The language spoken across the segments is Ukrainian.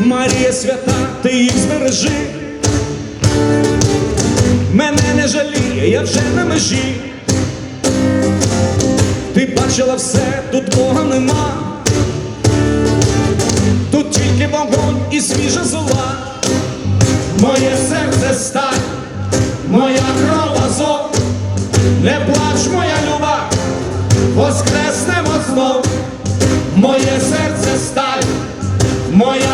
Марія свята, ти їх збережи. Мене не жаліє, я вже на межі. Ти бачила все, тут Бога нема. Тут тільки вогонь і свіжа зола. Моє серце сталь, моя кров азов. Не плач, моя люба, воскреснемо знов. Моє серце сталь, моя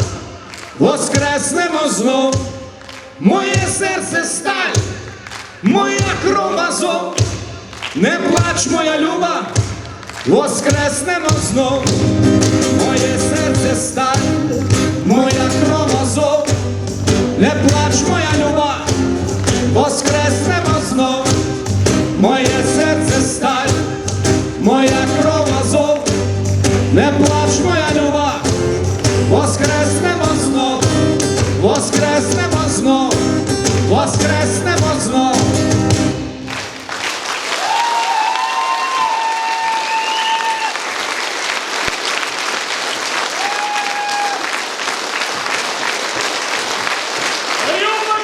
воскреснемо знов, моє серце сталь, моя кров азов, не плач, моя люба, воскреснемо знов, моє серце сталь, моя кров азов, не плач, моя люба, воскреснемо знов, моє Воскрес!